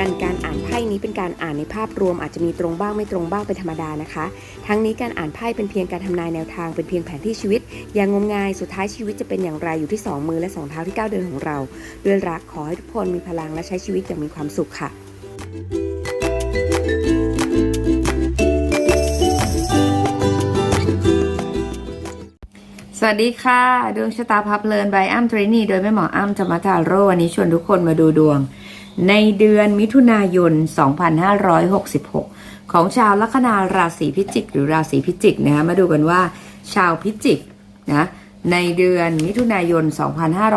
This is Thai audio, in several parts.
นี้เป็นการอ่านในภาพรวมอาจจะมีตรงบ้างไม่ตรงบ้างเป็นธรรมดานะคะ ทั้งนี้การอ่านไพ่เป็นเพียงการทำนายแนวทางเป็นเพียงแผนที่ชีวิต อย่างงมงายสุดท้ายชีวิตจะเป็นอย่างไรอยู่ที่สองมือและสองเท้าที่ก้าวเดินของเรา ด้วยรักขอให้ทุกคนมีพลังและใช้ชีวิตอย่างมีความสุขค่ะสวัสดีค่ะดวงชะตาพับเลินบายอ้ำทรีนีโดยแม่หมออ้ำธรรมทาโรวันนี้ชวนทุกคนมาดูดวง ในเดือนมิถุนายน 2566 ของชาวลัคนาราศีพิจิก หรือราศีพิจิกนะคะมาดูกันว่า ชาวพิจิกนะในเดือนมิถุนายน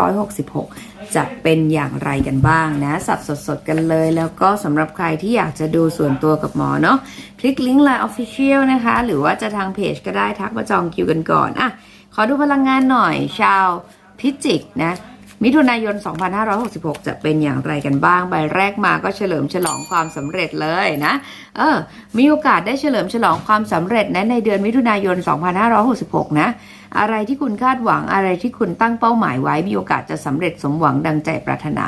2566 จะเป็นอย่างไรกันบ้างนะ สับสดๆกันเลย แล้วก็สำหรับใครที่อยากจะดูส่วนตัวกับหมอเนาะคลิกลิงก์ไลน์ออฟฟิเชียลนะคะ หรือว่าจะทางเพจก็ได้ทักมาจองคิวกันก่อนอะขอดูพลังงานหน่อยชาวพิจิกนะ มิถุนายน 2566 จะเป็นอย่างไรกันบ้าง ใบแรกมาก็เฉลิมฉลองความสำเร็จเลยนะ เออ มีโอกาสได้เฉลิมฉลองความสำเร็จนะในเดือนมิถุนายน 2566 นะ อะไรที่คุณคาดหวังอะไรที่คุณตั้งเป้าหมายไว้มีโอกาสจะสำเร็จสมหวังดังใจปรารถนา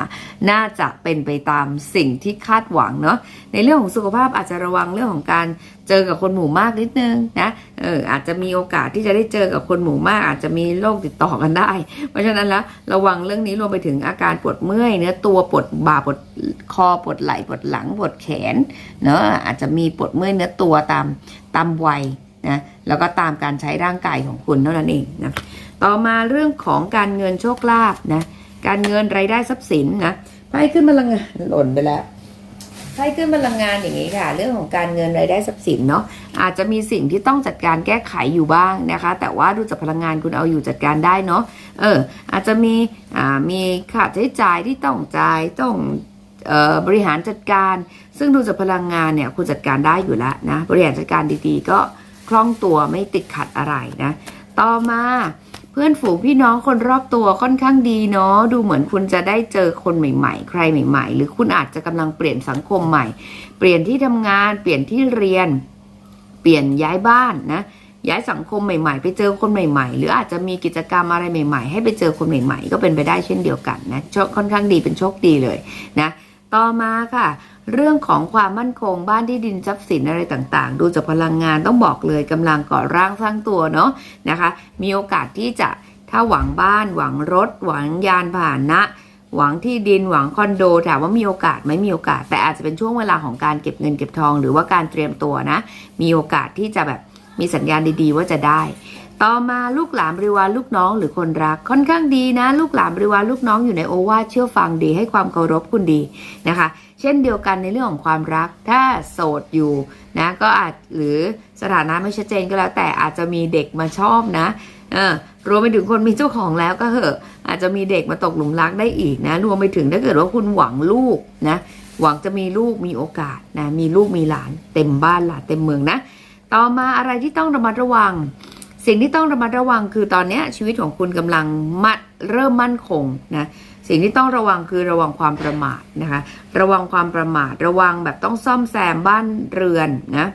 น่าจะเป็นไปตามสิ่งที่คาดหวังเนาะในเรื่องของสุขภาพอาจจะระวังเรื่องของการเจอกับคนหมู่มากนิดนึงนะเอออาจจะมีโอกาสที่จะได้เจอกับคนหมู่มาก อาจจะมีโรคติดต่อกันได้ เพราะฉะนั้นแล้วระวังเรื่องนี้รวมไปถึงอาการปวดเมื่อยเนื้อตัวปวดบ่าปวดคอปวดไหล่ปวดหลังปวดแขนเนอะอาจจะมีปวดเมื่อยเนื้อตัวตามตามวัย นะแล้วก็ตามการใช้ร่างกายของคุณเท่านั้นเองนะต่อมาเรื่องของการเงินโชคลาภนะการเงินรายได้ทรัพย์สินนะไพ่ขึ้นมาละงงานหล่นไปแล้วไพ่ขึ้นพลังงานอย่างนี้ค่ะ เรื่องของการเงินรายได้ทรัพย์สินเนาะอาจจะมีสิ่งที่ต้องจัดการแก้ไขอยู่บ้างนะคะ แต่ว่าดูจากพลังงานคุณเอาอยู่จัดการได้เนาะเออ อาจจะมีอ่ามีค่าใช้จ่ายที่ต้องจ่ายต้องบริหารจัดการ ซึ่งดูจากพลังงานเนี่ยคุณจัดการได้อยู่แล้วนะบริหารจัดการดีๆ ก็ คล่องตัวไม่ติดขัดอะไรนะ ต่อมาเพื่อนฝูงพี่น้องคนรอบตัวค่อนข้างดีเนาะดูเหมือนคุณจะได้เจอคนใหม่ ๆ ใครใหม่ ๆ หรือคุณอาจจะกำลังเปลี่ยนสังคมใหม่ เปลี่ยนที่ทำงานเปลี่ยนที่เรียน เปลี่ยนย้ายบ้านนะย้ายสังคมใหม่ๆ ไปเจอคนใหม่ ๆ หรืออาจจะมีกิจกรรมอะไรใหม่ ๆ ให้ไปเจอคนใหม่ ๆ ก็เป็นไปได้เช่นเดียวกันนะค่อนข้างดีเป็นโชคดีเลยนะ ต่อมาค่ะ เรื่องของความมั่นคงบ้านที่ดินทรัพย์สินอะไรต่างๆ ดูจากพลังงานต้องบอกเลยกำลังก่อร่างสร้างตัวเนาะนะคะ มีโอกาสที่จะถ้าหวังบ้าน หวังรถ หวังยานพาหนะ หวังที่ดินหวังคอนโดถามว่ามีโอกาสไหมมีโอกาส แต่อาจจะเป็นช่วงเวลาของการเก็บเงินเก็บทอง หรือว่าการเตรียมตัวนะ มีโอกาสที่จะแบบมีสัญญาณดีๆ ว่าจะได้ ต่อมาลูกหลานบริวารลูกน้องหรือคนรักค่อนข้างดีนะ ลูกหลานบริวารลูกน้องอยู่ในโอวาทเชื่อฟังดีให้ความเคารพคุณดีนะคะ เช่นเดียวกันในเรื่องของความรัก ถ้าโสดอยู่นะก็อาจหรือสถานะไม่ชัดเจนก็แล้ว แต่อาจจะมีเด็กมาชอบนะเออรวมไปถึงคนมีเจ้าของแล้วก็เหอะอาจจะมีเด็กมาตกหลุมรักได้อีกนะ รวมไปถึงถ้าเกิดว่าคุณหวังลูกนะหวังจะมีลูกมีโอกาสนะมีลูกมีหลาน เต็มบ้านหลานเต็มเมืองนะ ต่อมาอะไรที่ต้องระมัดระวัง สิ่งที่ต้องระมัดระวังคือตอนนี้ชีวิตของคุณกำลังมัดเริ่มมั่นคงนะสิ่งที่ต้องระวังคือระวังความประมาทนะคะ ระวังความประมาท ระวังแบบต้องซ่อมแซมบ้านเรือนนะ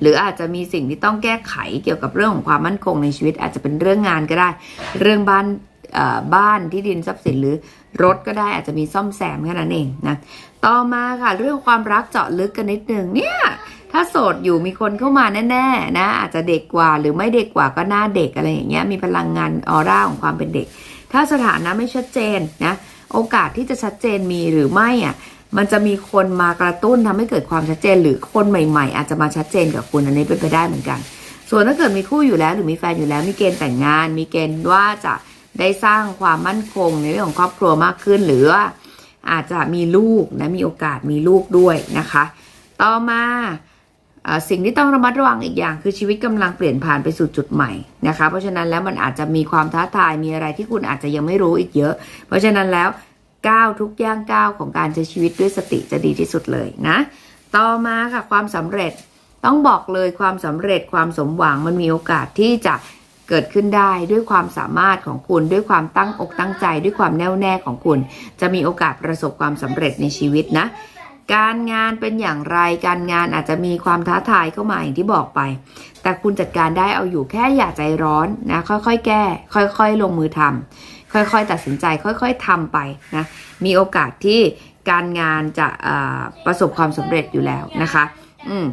หรืออาจจะมีสิ่งที่ต้องแก้ไขเกี่ยวกับเรื่องของความมั่นคงในชีวิต อาจจะเป็นเรื่องงานก็ได้ เรื่องบ้านเอ่อบ้านที่ดินทรัพย์สินหรือรถก็ได้อาจจะมีซ่อมแซมแค่นั้นเองนะต่อมาค่ะเรื่องความรักเจาะลึกกันนิดนึงเนี่ย ถ้าโสดอยู่มีคนเข้ามาแน่ๆนะอาจจะเด็กกว่าหรือไม่เด็กกว่าก็หน้าเด็กอะไรอย่างเงี้ยมีพลังงานออร่าของความเป็นเด็ก ถ้าสถานะไม่ชัดเจนนะโอกาสที่จะชัดเจนมีหรือไม่อะมันจะมีคนมากระตุ้นทำให้เกิดความชัดเจน หรือคนใหม่ ๆ อาจจะมาชัดเจนกับคุณอันนี้เป็นไปได้เหมือนกัน ส่วนถ้าเกิดมีคู่อยู่แล้ว หรือมีแฟนอยู่แล้วมีเกณฑ์แต่งงาน มีเกณฑ์ว่าจะได้สร้างความมั่นคงในเรื่องของครอบครัวมากขึ้น หรือว่าอาจจะมีลูกนะมีโอกาสมีลูกด้วยนะคะ ต่อมา สิ่งที่ต้องระมัดระวังอีกอย่างคือชีวิตกำลังเปลี่ยนผ่านไปสู่จุดใหม่นะคะ เพราะฉะนั้นแล้วมันอาจจะมีความท้าทายมีอะไรที่คุณอาจจะยังไม่รู้อีกเยอะ เพราะฉะนั้นแล้วก้าวทุกย่างก้าวของการใช้ชีวิตด้วยสติจะดีที่สุดเลยนะ ต่อมาค่ะความสำเร็จต้องบอกเลยความสำเร็จความสมหวังมันมีโอกาสที่จะเกิดขึ้นได้ด้วยความสามารถของคุณด้วยความตั้งอกตั้งใจ ด้วยความแน่วแน่ของคุณ จะมีโอกาสประสบความสำเร็จในชีวิตนะ การงานเป็นอย่างไรการงานอาจจะมีความท้าทายเข้ามาอย่างที่บอกไป แต่คุณจัดการได้เอาอยู่แค่อย่าใจร้อนนะค่อยๆ แก้ ค่อยๆ ลงมือทำค่อยๆ ตัดสินใจ ค่อยๆทำไปนะมีโอกาสที่การงานจะประสบความสำเร็จอยู่แล้วนะคะ อืม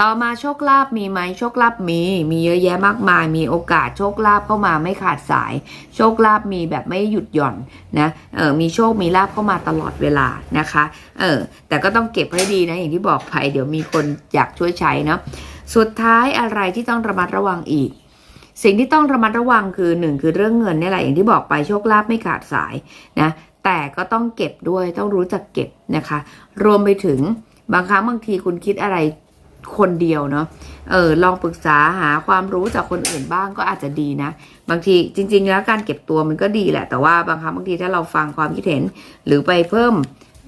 ต่อมาโชคลาภมีไหมโชคลาภมี มีเยอะแยะมากมาย มีโอกาสโชคลาภเข้ามาไม่ขาดสาย โชคลาภมีแบบไม่หยุดหย่อนนะเออมีโชคมีลาภเข้ามาตลอดเวลานะคะเออแต่ก็ต้องเก็บให้ดีนะอย่างที่บอกไปเดี๋ยวมีคนอยากช่วยใช้เนาะสุดท้ายอะไรที่ต้องระมัดระวังอีกสิ่งที่ต้องระมัดระวังคือหนึ่งคือเรื่องเงินนี่แหละอย่างที่บอกไปโชคลาภไม่ขาดสายนะแต่ก็ต้องเก็บด้วยต้องรู้จักเก็บนะคะ รวมไปถึงบางครั้งบางทีคุณคิดอะไร คนเดียวเนาะเออลองปรึกษาหาความรู้จากคนอื่นบ้างก็อาจจะดีนะ บางทีจริง ๆ แล้วการเก็บตัวมันก็ดีแหละ แต่ว่าบางครั้งบางทีถ้าเราฟังความคิดเห็น หรือไปเพิ่ม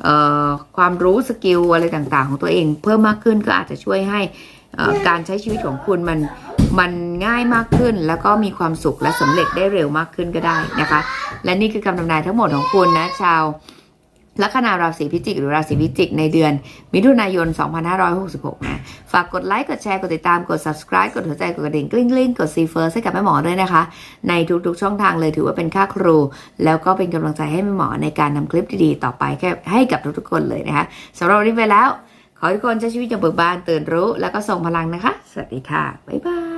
ออความรู้สกิลอะไรต่างๆ ของตัวเองเพิ่มมากขึ้นก็อาจจะช่วยให้การใช้ชีวิตของคุณมันมันง่ายมากขึ้น แล้วก็มีความสุขและสำเร็จได้เร็วมากขึ้นก็ได้นะคะ และนี่คือคำทำนายทั้งหมดของคุณนะชาว ลัคนาราศีพิจิกหรือราศีพิจิกในเดือน มิถุนายน 2566 นะ ฝากกดไลค์กดแชร์ กดติดตามกด subscribe กดหัวใจ กดกระดิ่งกลิ้งกลิ้งกดซีเฟิร์สให้กับแม่หมอด้วยนะคะ ในทุกๆช่องทางเลยถือว่าเป็นค่าครู แล้วก็เป็นกำลังใจให้แม่หมอในการนำคลิปดีๆ ต่อไปแค่ให้กับทุกๆคนเลยนะคะสำหรับวันนี้ไปแล้ว ขอทุกคนใช้ชีวิตอย่างเบิกบานตื่นรู้ แล้วก็ส่งพลังนะคะ สวัสดีค่ะบ๊ายบาย